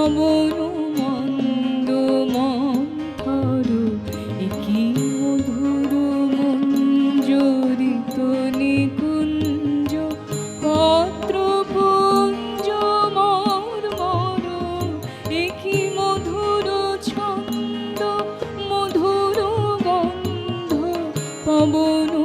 অমর মন্দ মর একই মধুর মঞ্জরিত নিকুঞ্জ পত্র পুঞ্জ মর মর, একই মধুর ছন্দ, মধুর গন্ধ, পবন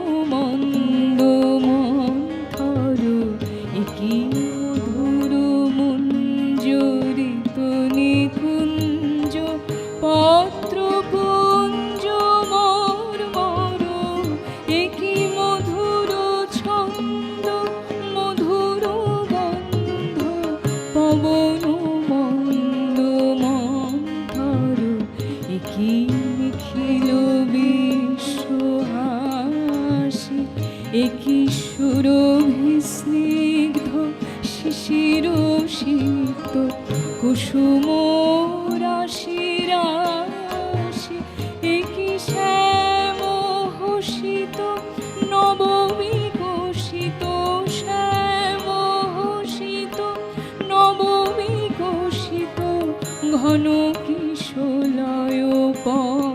একই মধুর ছন্দ, মধুর গন্ধ? পবন মন্দ মন্থর একই নিখিল বিশ্বহাসি? একই সুরভি স্নিগ্ধ, শিশির শীত, কুসুম ঘন কিশোলায় পথ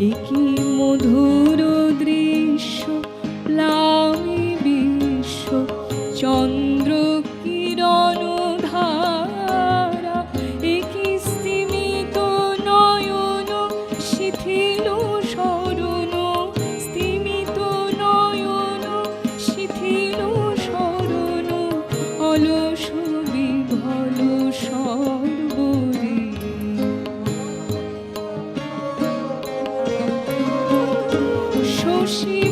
একি মধুর she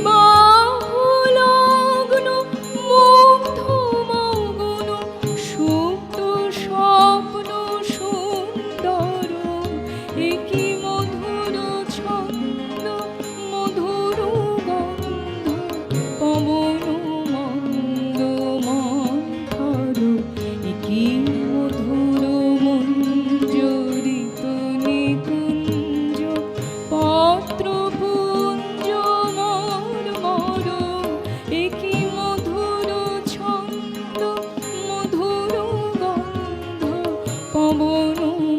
pombo num